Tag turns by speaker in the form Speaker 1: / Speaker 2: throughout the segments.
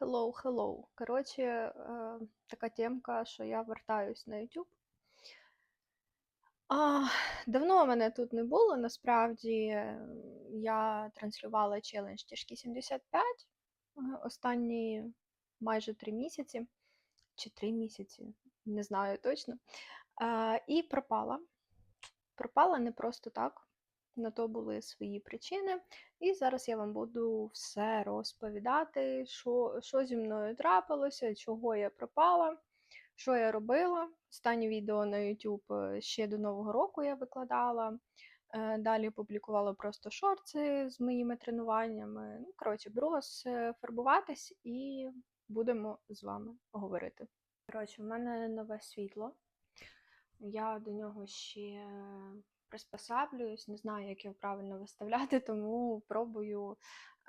Speaker 1: Hello, hello. Коротше, е, така темка, що я вертаюсь на YouTube. А, давно мене тут не було. Насправді я транслювала челендж Тяжкі 75 е, останні майже три місяці, чи три місяці, не знаю точно. Е, і пропала. Пропала не просто так. На то були свої причини. І зараз я вам буду все розповідати, що, що зі мною трапилося, чого я пропала, що я робила. Останнє відео на YouTube ще до Нового року я викладала. Е, Далі публікувала просто шорти з моїми тренуваннями. Ну, коротше, беру вас е, фарбуватись і будемо з вами говорити. Коротше, в мене нове світло. Я до нього ще приспосаблююсь, не знаю, як його правильно виставляти, тому пробую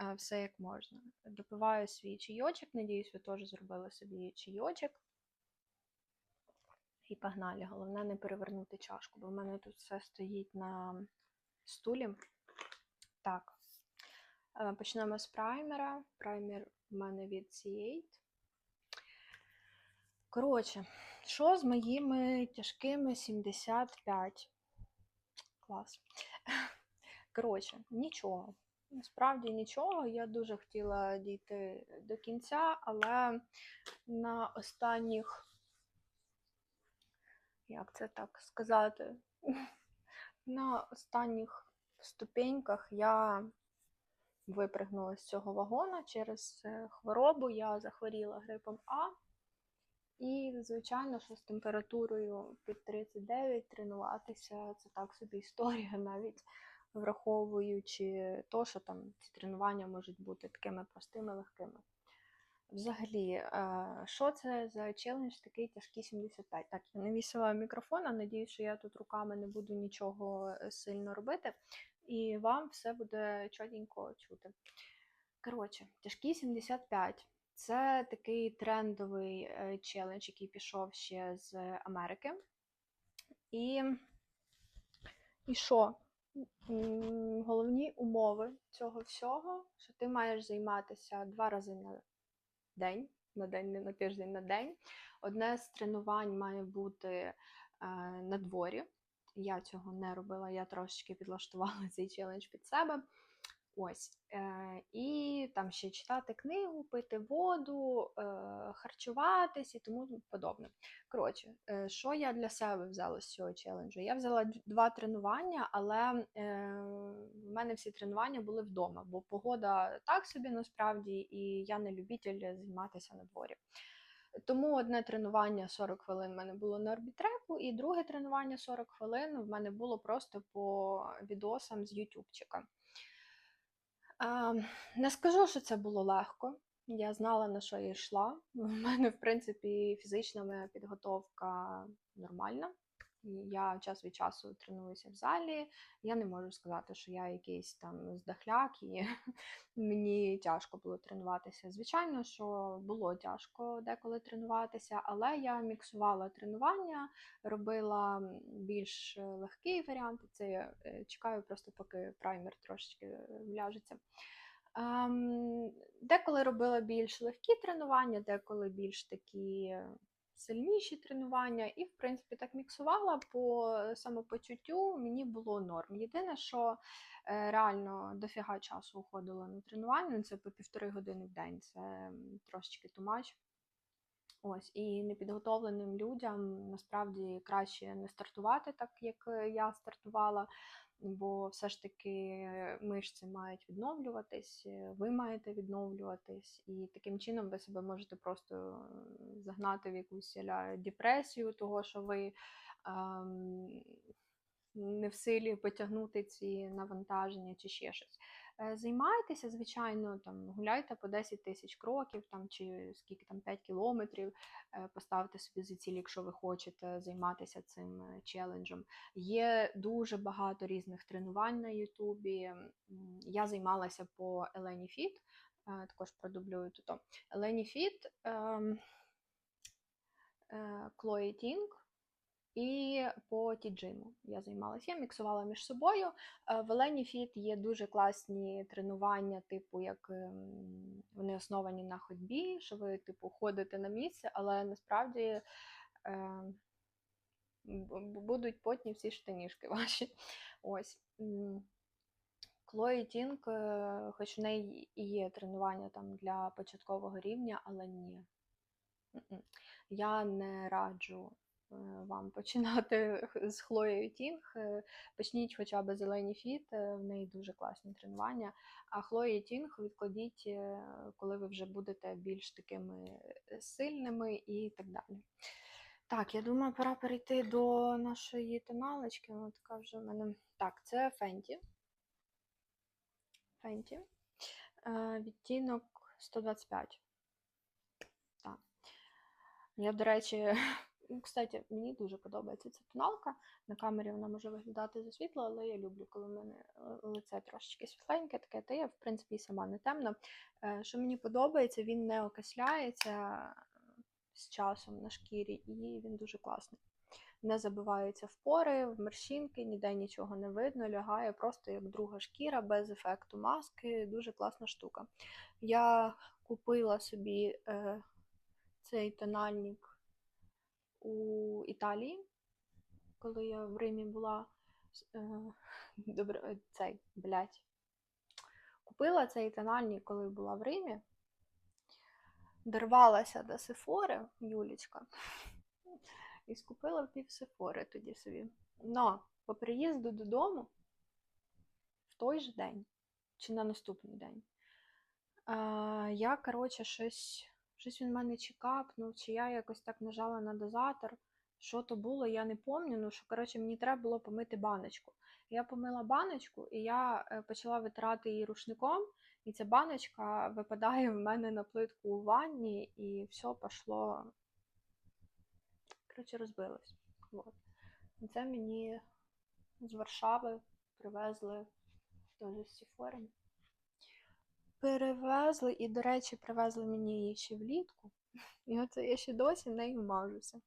Speaker 1: е, все як можна. Допиваю свій чайочок, надіюсь, ви теж зробили собі чайочок. І погнали. Головне не перевернути чашку, бо в мене тут все стоїть на стулі. Так, е, почнемо з праймера. Праймер в мене від C8. Коротше, що з моїми тяжкими 75? Клас. Коротше, нічого. Насправді нічого. Я дуже хотіла дійти до кінця, але на останніх, як це так сказати, на останніх ступеньках я випригнула з цього вагона через е, хворобу. Я захворіла грипом А. І, звичайно, що з температурою під 39 тренуватися це так собі історія, навіть враховуючи то, що там ці тренування можуть бути такими простими, легкими. Взагалі, е, що це за челендж такий тяжкий 75? Так, я не вісила мікрофона, надіюсь, що я тут руками не буду нічого е, сильно робити, і вам все буде чотенько чути. Коротше, тяжкі 75. Це такий трендовий е, челендж, який пішов ще з Америки. І і що? Головні умови цього всього, що ти маєш займатися два рази на день, на день, не на тиждень на день. Одне з тренувань має бути е, на дворі. Я цього не робила, я трошечки підлаштувала цей челендж під себе. Ось. Е, І там ще читати книгу, пити воду, е, харчуватись і тому подобне. Коротше, е, що я для себе взяла з цього челенджу? Я взяла два тренування, але е, в мене всі тренування були вдома, бо погода так собі насправді, і я не любитель займатися на дворі. Тому одне тренування 40 хвилин в мене було на орбітреку, і друге тренування 40 хвилин в мене було просто по відосам з Ютубчика. Не скажу, що це було легко. Я знала, на що я йшла. У мене, в принципі, фізична моя підготовка нормальна. Я час від часу тренуюся в залі. Я не можу сказати, що я якийсь там здахляк, і мені тяжко було тренуватися. Звичайно, що було тяжко деколи тренуватися, але я міксувала тренування, робила більш легкий варіант. Це я е, чекаю, просто поки праймер трошечки вляжеться. Ем, деколи робила більш легкі тренування, деколи більш такі сильніші тренування, і, в принципі, так міксувала по самопочуттю, мені було норм. Єдине, що е, реально дофіга часу уходило на тренування, ну, це по півтори години в день, це трошечки тумач. Ось, і непідготовленим людям насправді краще не стартувати так, як я стартувала бо все ж таки мишці мають відновлюватись, е, ви маєте відновлюватись, і таким чином ви себе можете просто загнати в якусь депресію, того що ви ем, не в силі потягнути ці навантаження чи ще щось. Е, займайтеся, звичайно, там гуляйте по 10 тисяч кроків, там чи скільки там 5 кілометрів. Е, поставте собі за ціль, якщо ви хочете займатися цим е, челенджем. Є дуже багато різних тренувань на Ютубі. Я займалася по Елені Фіт, також продублюю тут. Елені Фіт, Клої Тінг. І по тіджиму я займалася. Я міксувала між собою. Е, В Елені Фіт є дуже класні тренування, типу, як ем, вони основані на ходьбі, що ви, типу, ходите на місце, але насправді е, будуть потні всі штанішки ваші. Ось. Клої Тінг, е, хоч в неї і є тренування там для початкового рівня, але ні. Я не раджу вам починати з Хлоєю Тінг. Е, Почніть хоча б з Елені Фіт, е, в неї дуже класні тренування. А Хлої Тінг відкладіть, е, коли ви вже будете більш такими е, сильними і так далі. Так, я думаю, пора перейти до нашої тоналочки. Вона така вже в мене. Так, це Фенті. Фенті. Е, відтінок 125. Так. Я, до речі, кстати, мені дуже подобається ця тоналка. На камері вона може виглядати засвітло, але я люблю, коли в мене е, лице трошечки світленьке, таке, та я, в принципі, і сама не темна. Е, Що мені подобається, він не окисляється з часом на шкірі, і він дуже класний. Не забиваються в пори, в морщинки, ніде нічого не видно, лягає просто як друга шкіра, без ефекту маски. Дуже класна штука. Я купила собі е, цей тональник у Італії, коли я в Римі була. Е, добре, е, цей, блядь. Купила цей тональник, коли була в Римі. Дорвалася до Сефори, Юлічка, і скупила пів Сефори тоді собі. Но по приїзду додому в той же день чи на наступний день. Я, коротше, щось, щось він мене чи капнув, чи я якось так нажала на дозатор. Що то було, я не пам'ятаю. Ну, що коротше, мені треба було помити баночку. Я помила баночку, і я е, почала витирати її рушником, і ця баночка випадає в мене на плитку у ванні, і все пішло. Коротше, розбилось. Вот. Це мені з Варшави привезли теж з Сіфором. Перевезли, і, до речі, привезли мені її ще влітку. І оце я ще досі нею мажуся.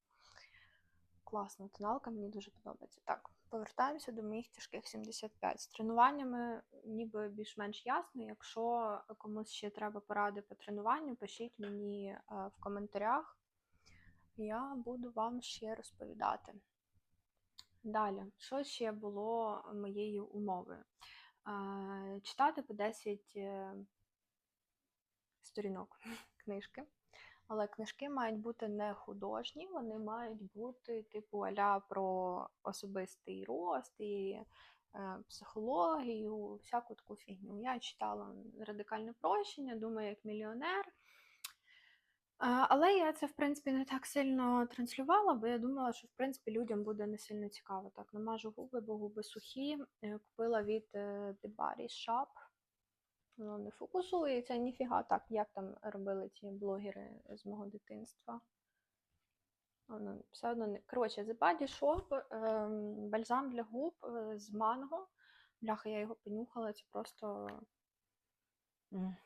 Speaker 1: Класна тоналка, мені дуже подобається. Так, повертаємося до моїх тяжких 75. З тренуваннями ніби більш-менш ясно. Якщо комусь ще треба поради по тренуванню, пишіть мені е, в коментарях. Я буду вам ще розповідати. Далі, що ще було моєю умовою? Е, Читати по 10 е, сторінок книжки. Але книжки мають бути не художні, вони мають бути типу аля про особистий рост і е, психологію, всяку таку фігню. Я читала радикальне прощення, думаю, як мільйонер. Але я це, в принципі, не так сильно транслювала, бо я думала, що в принципі людям буде не сильно цікаво. Так, намажу губи, бо губи сухі. Е, Купила від Body Shop. Воно не фокусується, ніфіга так, як там робили ці блогери з мого дитинства. Воно все одно не. Коротше, The Body Shop, ем, бальзам для губ е, з манго. Бляха, я його понюхала, це просто м,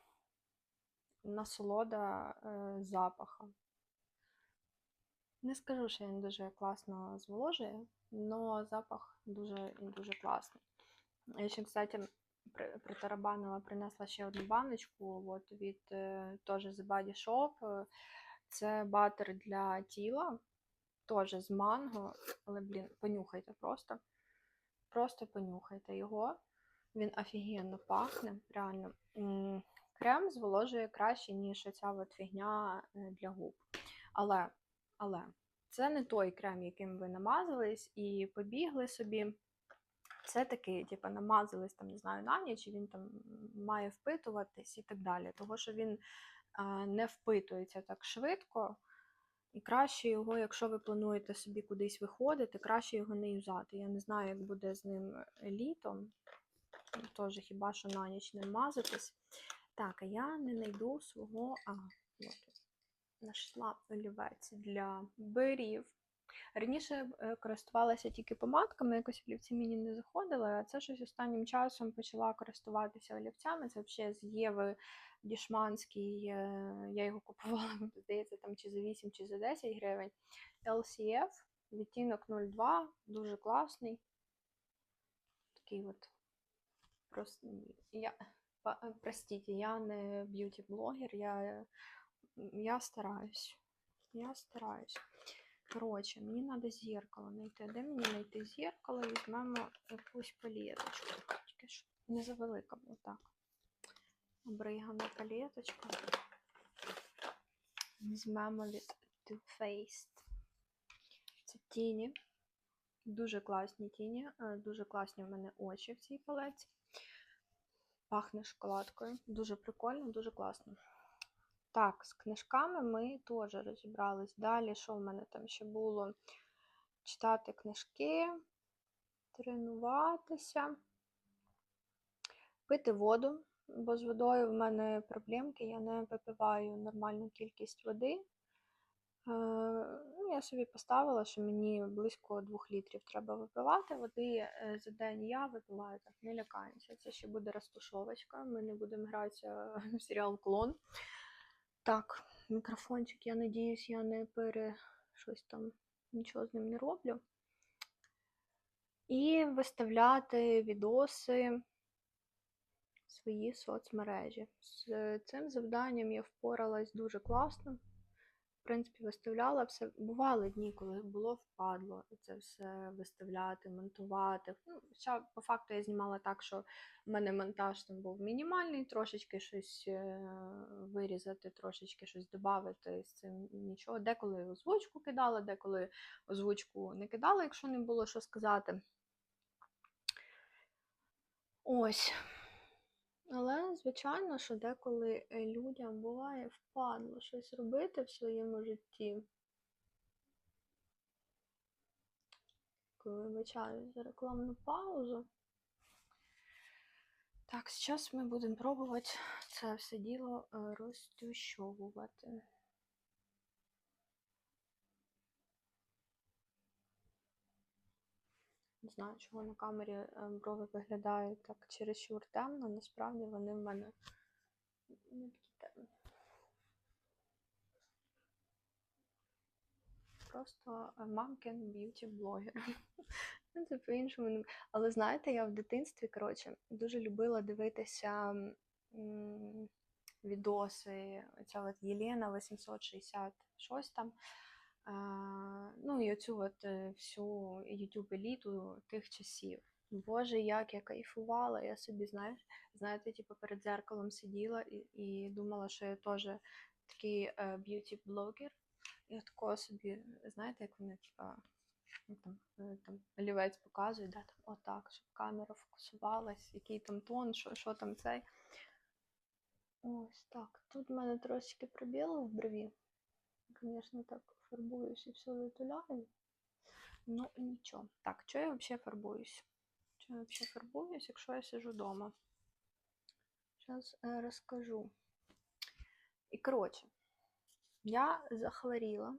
Speaker 1: насолода е, запаха. Не скажу, що він дуже класно зволожує, але запах дуже, дуже класний. Я ще, кстати, притарабанила, принесла ще одну баночку от, від е, теж з Body Shop. Це батер для тіла, теж з манго, але, блін, понюхайте просто. Просто понюхайте його. Він офігенно пахне, реально. Крем зволожує краще, ніж оця от фігня е, для губ. Але, але це не той крем, яким ви намазались і побігли собі. Це такий, типу, намазались там, не знаю, на ніч, і він там має впитуватись і так далі. Того, що він а, не впитується так швидко. І краще його, якщо ви плануєте собі кудись виходити, краще його не юзати. Я не знаю, як буде з ним літом. Теж хіба що на ніч не мазатись. Так, а я не знайду свого. Ага, от. Нашла олівець для берів. Раніше е, користувалася тільки помадками, якось олівці мені не заходили, а це щось останнім часом почала користуватися олівцями. Це взагалі з Єви Дішманський. е, Я його купувала, здається, там чи за 8, чи за 10 гривень. LCF. Відтінок 02, дуже класний. Такий от. Просто я, е, простіть, я не б'юті-блогер, я, я стараюсь. Я стараюсь. Коротше, мені треба зеркало знайти. Де мені знайти зеркало? Візьмемо якусь палеточку. Тільки ж не завелика, бо так. Обригана палеточка. Візьмемо від Too Faced. Це тіні. Дуже класні тіні. е, Дуже класні в мене очі в цій палеці. Пахне шоколадкою. Дуже прикольно, дуже класно. Так, з книжками ми теж розібрались. Далі, що в мене там ще було? Читати книжки, тренуватися, пити воду, бо з водою в мене проблемки, я не випиваю нормальну кількість води. Е, ну, я собі поставила, що мені близько 2 літрів треба випивати води е, за день. Я випиваю так, не лякаємося. Це ще буде розтушовочка. Ми не будемо гратися в серіал Клон. Так, мікрофончик, я надіюсь, я не пере щось там, нічого з ним не роблю. І виставляти відоси в свої соцмережі. З цим завданням я впоралась дуже класно. Принципі, виставляла все. Бували дні, коли було впадло це все виставляти, монтувати. Ну, хоча, по факту я знімала так, що в мене монтаж там був мінімальний, трошечки щось е, вирізати, трошечки щось додати з цим нічого. Деколи озвучку кидала, деколи озвучку не кидала, якщо не було що сказати. Ось. Але, звичайно, що деколи е, людям буває впадло щось робити в своєму житті. Вибачаю за рекламну паузу. Так, зараз ми будемо пробувати це все діло е, розтющовувати. Не знаю, чого на камері е, брови виглядають так чересчур темно, насправді вони в мене не такі темні. Просто е, мамкин б'юті блогер. Ну, це по-іншому. не- Але знаєте, я в дитинстві, коротше, дуже любила дивитися відоси. Оця от Єлена 860 щось там. Ну і оцю от е, всю YouTube еліту тих часів. Боже, як я кайфувала, я собі, знаєш, знаєте, типу перед зеркалом сиділа і, і думала, що я теж такий б'юті-блогер. І такого собі, знаєте, як вони, типа, ну, там, е, там олівець показує, да, там отак, щоб камера фокусувалась, який там тон, що, що там цей. Ось так. Тут в мене трошечки пробіло в брові. Звісно, так фарбуюсь і все затуляю. Ну нічого. Так, що я взагалі фарбуюсь? Що я взагалі фарбуюсь, якщо я сижу вдома? Зараз е, розкажу. І коротше, я захворіла.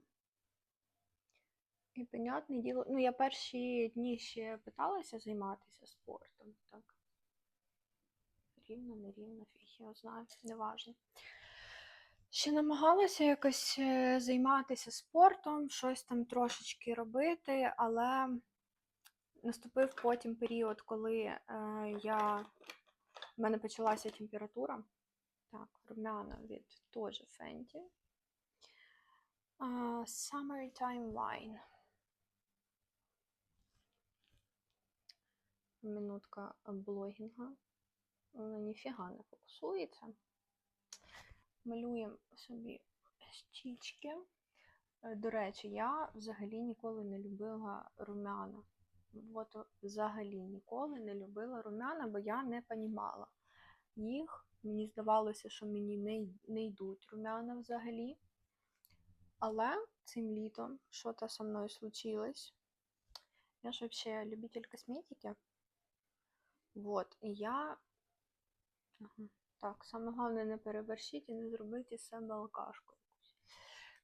Speaker 1: І, понятне діло, ну я перші дні ще питалася займатися спортом. Так. Рівно, не рівно, фіг я знаю, неважно. Ще намагалася якось е, займатися спортом, щось там трошечки робити, але наступив потім період, коли е, я... в мене почалася температура. Так, румяна від теж Fenty. А, Summertime Wine. Минутка блогінга. Вона ніфіга не фокусується. Малюємо собі щічки. Е, До речі, я взагалі ніколи не любила румяна. От взагалі ніколи не любила румяна, бо я не понімала їх. Мені здавалося, що мені не, не йдуть румяна взагалі. Але цим літом що-то со мною случилось. Я ж взагалі любитель косметики. Вот, і я. Ага. Так, саме головне не переборщити і не зробити із себе алкашку.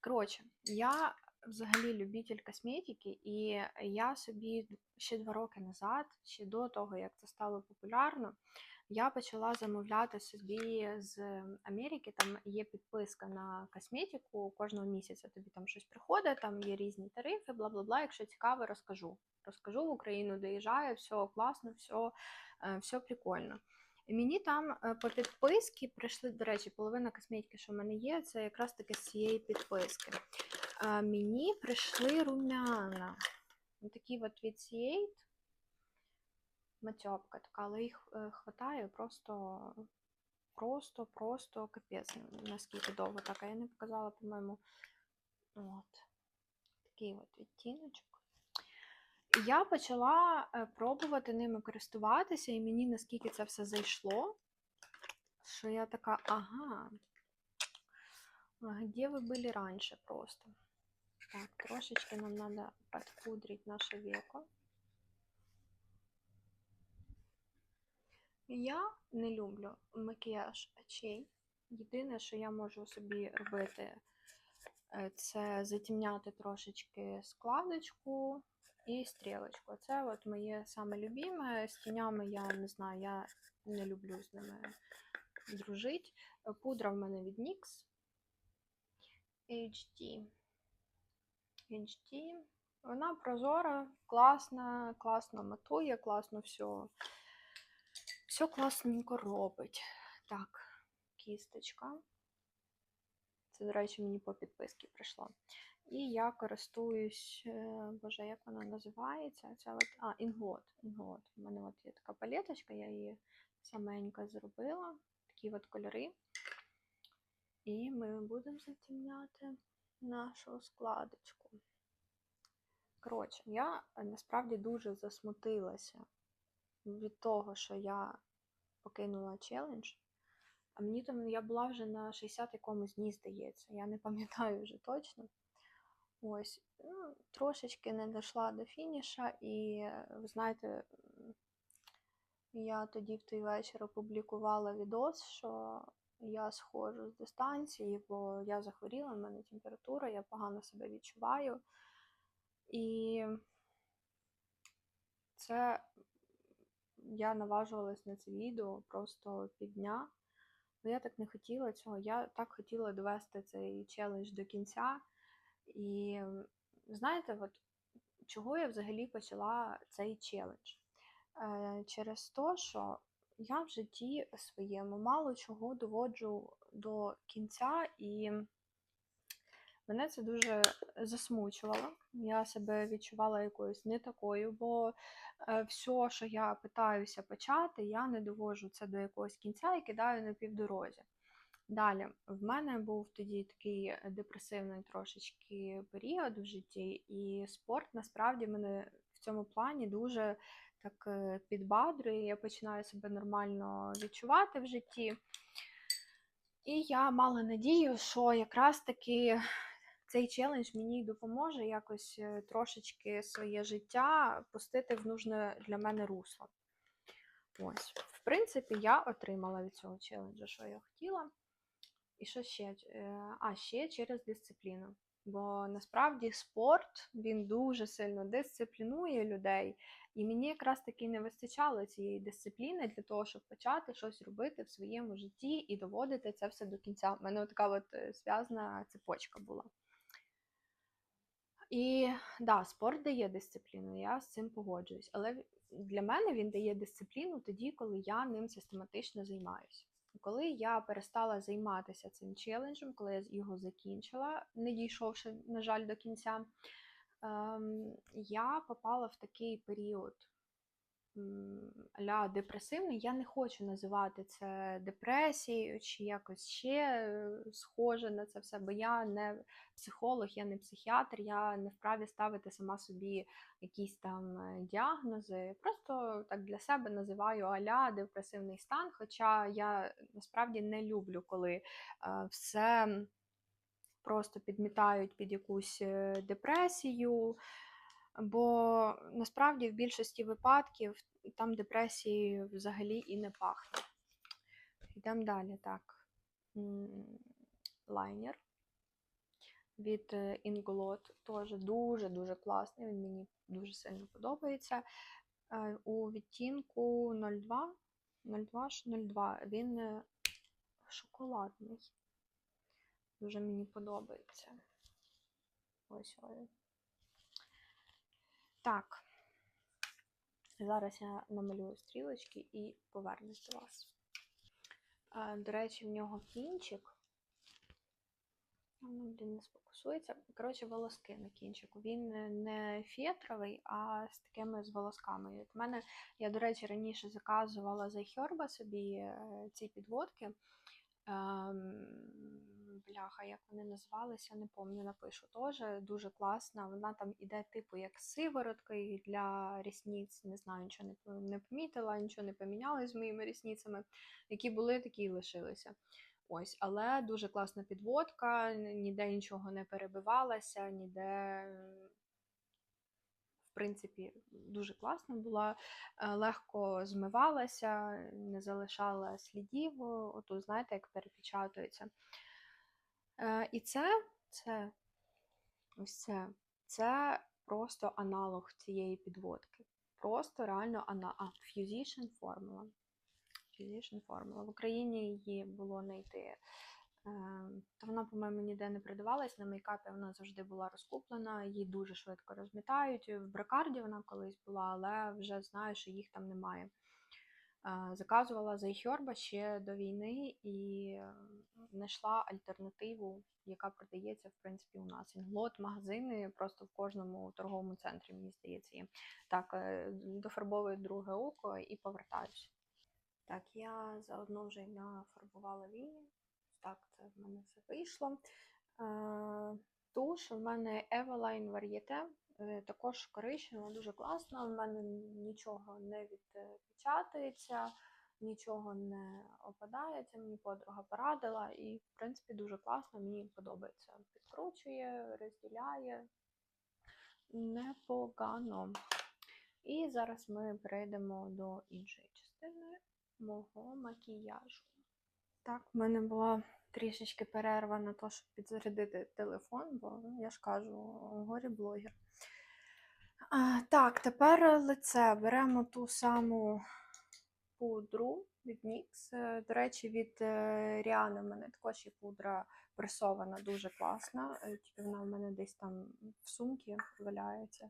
Speaker 1: Коротше, я взагалі любитель косметики, і я собі ще два роки назад, ще до того, як це стало популярно, я почала замовляти собі з Америки. Там є підписка на косметику кожного місяця. Тобі там щось приходить, там є різні тарифи, бла бла бла. Якщо цікаво, розкажу. Розкажу в Україну, доїжджаю, все класно, все, все прикольно. І мені там е, по підписці прийшли, до речі, половина косметики, що в мене є, це якраз таки з цієї підписки. Мені прийшли румяна. Такі от від C8. Матьопка така, але їх е, хватає просто, просто, просто капець. Наскільки довго так. Я не показала, по-моєму, от. Такий от відтіночок. Я почала е, пробувати ними користуватися, і мені наскільки це все зайшло, що я така, ага, де ви були раніше просто? Так, трошечки нам треба підпудрити наше веко. Я не люблю макіяж очей. Єдине, що я можу собі робити, е, це затемняти трошечки складочку і стрілочку. Це от моє саме любиме. З тінями я не знаю, я не люблю з ними дружити. Пудра в мене від NYX HD. HD. Вона прозора, класна, класно матує, класно все. Все класненько робить. Так, кісточка. Це, до речі, мені по підписці прийшло. І я користуюсь, е, боже, як вона називається? Це от, а, інглот. інглот. У мене от є така палеточка, я її саменька зробила. Такі от кольори. І ми будемо затемняти нашу складочку. Коротше, я насправді дуже засмутилася від того, що я покинула челендж. А мені там я була вже на 60 якомусь дні, здається. Я не пам'ятаю вже точно. Ось, ну, трошечки не дійшла до фініша, і ви знаєте, я тоді в той вечір опублікувала відос, що я сходжу з дистанції, бо я захворіла, в мене температура, я погано себе відчуваю. І це я наважувалась на це відео просто півдня. Ну, я так не хотіла цього. Я так хотіла довести цей челендж до кінця. І знаєте, от чого я взагалі почала цей челендж? Е, Через те, що я в житті своєму мало чого доводжу до кінця, і мене це дуже засмучувало. Я себе відчувала якоюсь не такою, бо е, все, що я питаюся почати, я не довожу це до якогось кінця і кидаю на півдорозі. Далі, в мене був тоді такий депресивний трошечки період в житті, і спорт насправді мене в цьому плані дуже так е, підбадрює. Я починаю себе нормально відчувати в житті. І я мала надію, що якраз таки цей челендж мені допоможе якось е, трошечки своє життя пустити в нужне для мене русло. Ось, в принципі, я отримала від цього челенджу, що я хотіла. І що ще? Е, а, ще через дисципліну. Бо насправді спорт він дуже сильно дисциплінує людей, і мені якраз таки не вистачало цієї дисципліни для того, щоб почати щось робити в своєму житті і доводити це все до кінця. У мене така от е, зв'язна цепочка була. І да, спорт дає дисципліну, я з цим погоджуюсь. Але для мене він дає дисципліну тоді, коли я ним систематично займаюся. Коли я перестала займатися цим челенджем, коли я його закінчила, не дійшовши, на жаль, до кінця, ем, я попала в такий період ля депресивний. Я не хочу називати це депресією чи якось ще е, схоже на це все, бо я не психолог, я не психіатр, я не вправі ставити сама собі якісь там е, діагнози. Просто так для себе називаю аля депресивний стан. Хоча я насправді не люблю, коли е, все просто підмітають під якусь депресію. Бо насправді в більшості випадків там депресії взагалі і не пахне. Йдемо далі, так. Лайнер від е, Inglot теж дуже-дуже класний, він мені дуже сильно подобається. Е, у відтінку 02 02 ж 02. Він е, шоколадний. Дуже мені подобається. Ось ось. Так. Зараз я намалюю стрілочки і повернусь до вас. До речі, в нього кінчик. А, Ну, не сфокусується. Коротше, волоски на кінчику. Він не фетровий, а з такими з волосками. От мене, я, до речі, раніше заказувала за Хьорба собі е, ці підводки. Бляха, як вони називалися, не пам'ятаю, напишу теж. Дуже класна. Вона там іде, типу, як сиворотка і для рісниць. Не знаю, нічого не, не помітила, нічого не помінялось з моїми рісницями. Які були, такі й лишилися. Ось, але дуже класна підводка, ніде нічого не перебивалася, ніде, в принципі, дуже класна була, е, легко змивалася, не залишала слідів, отут, знаєте, як перепечатується. І це, це, ось це, це просто аналог цієї підводки. Просто реально ана... а, Fusion формула. Fusion. В Україні її було знайти. е, Та вона, по-моєму, ніде не продавалась. На мейкапі вона завжди була розкуплена, її дуже швидко розмітають. В бракарді вона колись була, але вже знаю, що їх там немає. Заказувала за Хьорба ще до війни і е, знайшла альтернативу, яка продається, в принципі, у нас. Інглот, магазини просто в кожному торговому центрі, мені здається, є. Так, е, дофарбовую друге око і повертаюся. Так, я заодно вже нафарбувала вії. Так, це в мене все вийшло. Е, Туш в мене Eveline Varieté, також коричнева, дуже класна. В мене нічого не відпечатується, нічого не опадається. Мені подруга порадила, і, в принципі, дуже класно, мені подобається. Підкручує, розділяє непогано. І зараз ми перейдемо до іншої частини мого макіяжу. Так, в мене була трішечки перерва на те, щоб підзарядити телефон, бо ну, я ж кажу, горі блогер. А, так, тепер лице. Беремо ту саму пудру від NYX. Е, До речі, від е, Ріани в мене також є пудра пресована, дуже класна. Е, Тільки вона в мене десь там в сумці валяється.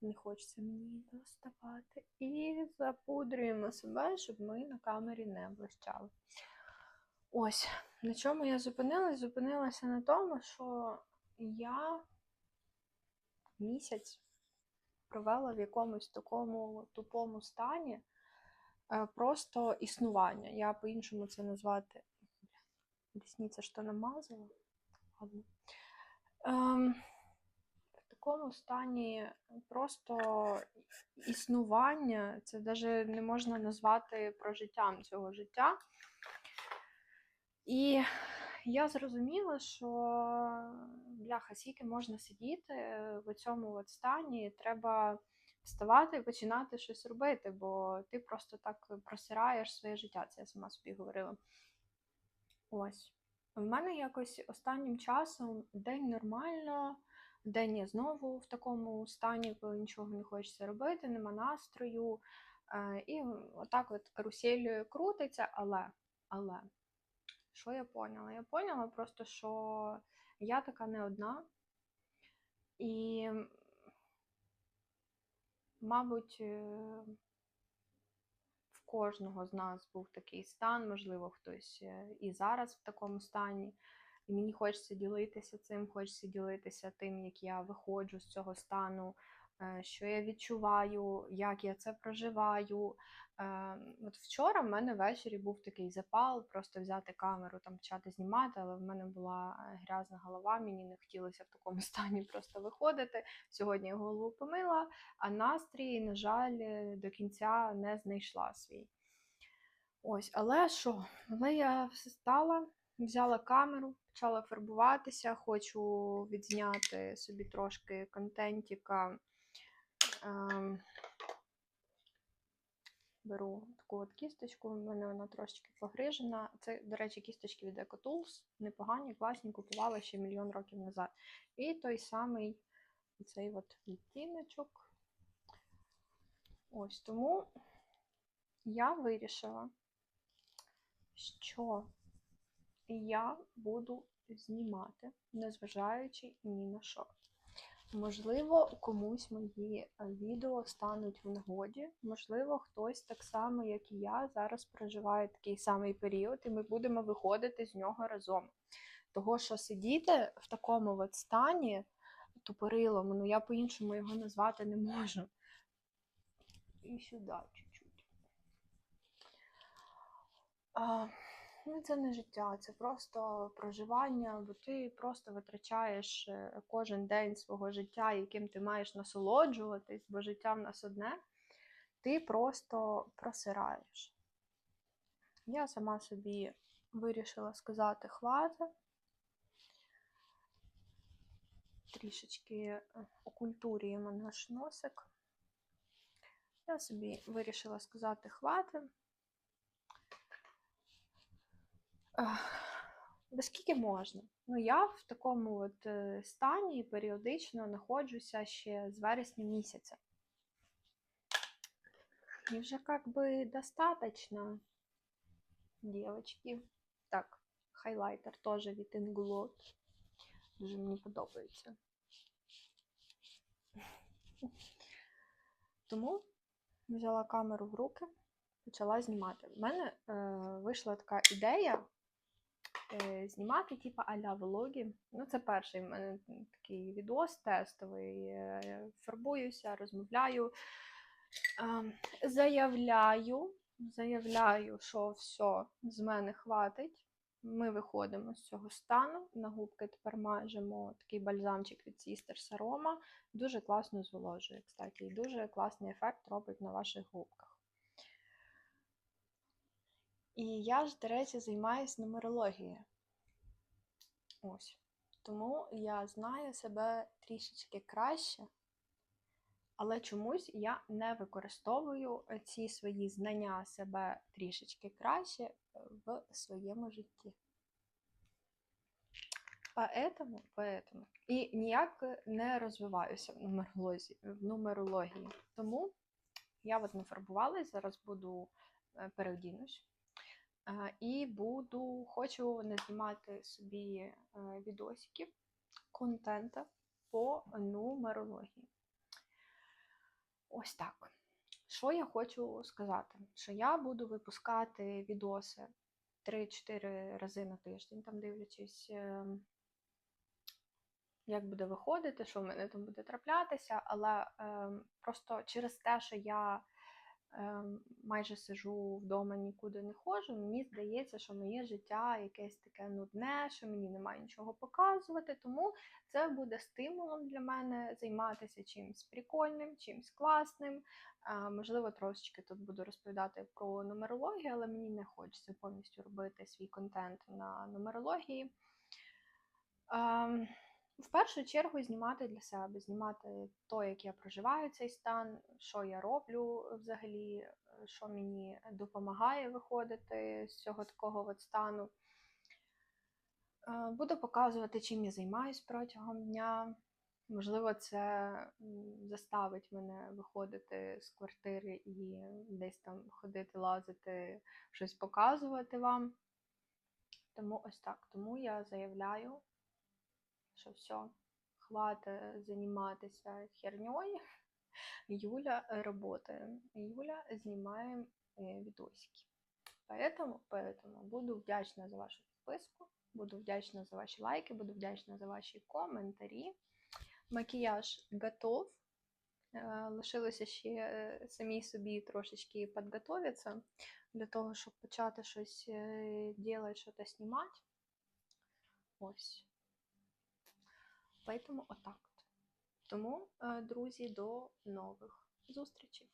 Speaker 1: Не хочеться мені доставати. І запудрюємо себе, щоб ми на камері не блищали. Ось, на чому я зупинилась? Зупинилася на тому, що я місяць провела в якомусь такому тупому стані е, просто існування. Я по-іншому це назвати. Рісниця що намазала. Ладно. Ем, в такому стані просто існування, це навіть не можна назвати прожиттям цього життя. І я зрозуміла, що бляха, скільки можна сидіти в цьому от стані, треба вставати і починати щось робити, бо ти просто так просираєш своє життя. Це я сама собі говорила. Ось. В мене якось останнім часом день нормально, день я знову в такому стані, коли нічого не хочеться робити, нема настрою. Е, І отак от карусель крутиться, але, але, що я поняла? Я поняла просто, що я така не одна. І, мабуть, е, в кожного з нас був такий стан, можливо, хтось е, і зараз в такому стані. І мені хочеться ділитися цим, хочеться ділитися тим, як я виходжу з цього стану, що я відчуваю, як я це проживаю. Е, От вчора в мене ввечері був такий запал, просто взяти камеру, там почати знімати, але в мене була е, грязна голова, мені не хотілося в такому стані просто виходити. Сьогодні я голову помила, а настрій, на жаль, е, до кінця не знайшла свій. Ось, але що? Але я встала, взяла камеру, почала фарбуватися, хочу відзняти собі трошки контентіка. Ем, беру таку от кісточку, в мене вона трошечки погрижена. Це, до речі, кісточки від EcoTools, непогані, класні, купувала ще мільйон років назад. І той самий цей от відтіночок. Ось тому я вирішила, що я буду знімати, незважаючи ні на що. Можливо, комусь мої е, відео стануть в нагоді. Можливо, хтось так само, як і я, зараз проживає такий самий період, і ми будемо виходити з нього разом. Того, що сидіти в такому от стані тупорилому, ну я по-іншому його назвати не можу. І сюди чуть-чуть. Ну, це не життя, це просто проживання, бо ти просто витрачаєш е, кожен день свого життя, яким ти маєш насолоджуватись, бо життя в нас одне, ти просто просираєш. Я сама собі вирішила сказати хвата. Трішечки е, окультурюємо наш носик. Я собі вирішила сказати хвати. Да скільки можна? Ну, я в такому от е, стані періодично знаходжуся ще з вересня місяця. І вже как би достаточно, девочки. Так, хайлайтер теж від Inglot. Дуже мені подобається. Тому взяла камеру в руки, почала знімати. У мене е, вийшла така ідея знімати, типу, а-ля влоги. Ну, це перший в мене такий відос тестовий. Е, фарбуюся, розмовляю, е, заявляю, заявляю, що все, з мене хватить. Ми виходимо з цього стану. На губки тепер мажемо такий бальзамчик від Sisters Aroma. Дуже класно зволожує, кстати, і дуже класний ефект робить на ваших губках. І я ж, до речі, займаюся нумерологією. Ось. Тому я знаю себе трішечки краще, але чомусь я не використовую ці свої знання себе трішечки краще в своєму житті. Поэтому, поэтому. І ніяк не розвиваюся в нумерології. В нумерології. Тому я от не фарбувалась, зараз буду е, переодінусь. Е, І буду, хочу не знімати собі е, відосиків, контента по нумерології. Ось так. Що я хочу сказати? Що я буду випускати відоси 3-4 рази на тиждень, там дивлячись, ем, як буде виходити, що в мене там буде траплятися, але е, просто через те, що я е, майже сижу вдома, нікуди не ходжу, мені здається, що моє життя якесь таке нудне, що мені немає нічого показувати, тому це буде стимулом для мене займатися чимось прикольним, чимось класним. Е, можливо, трошечки тут буду розповідати про нумерологію, але мені не хочеться повністю робити свій контент на нумерології. Е, в першу чергу знімати для себе, знімати то, як я проживаю цей стан, що я роблю взагалі, що мені допомагає виходити з цього такого от стану. Е, буду показувати, чим я займаюсь протягом дня. Можливо, це заставить мене виходити з квартири і десь там ходити, лазити, щось показувати вам. Тому ось так. Тому я заявляю що все, хватит займатися херньою. Юля работает. Юля знімає відосики. Поэтому, поэтому буду вдячна за вашу підписку, буду вдячна за ваші лайки, буду вдячна за ваші коментарі. Макіяж готов. Лишилося ще самій собі трошечки підготовитися для того, щоб почати щось робити, щось знімати. Ось. Поэтому отак. Тому, друзі, до нових зустрічей!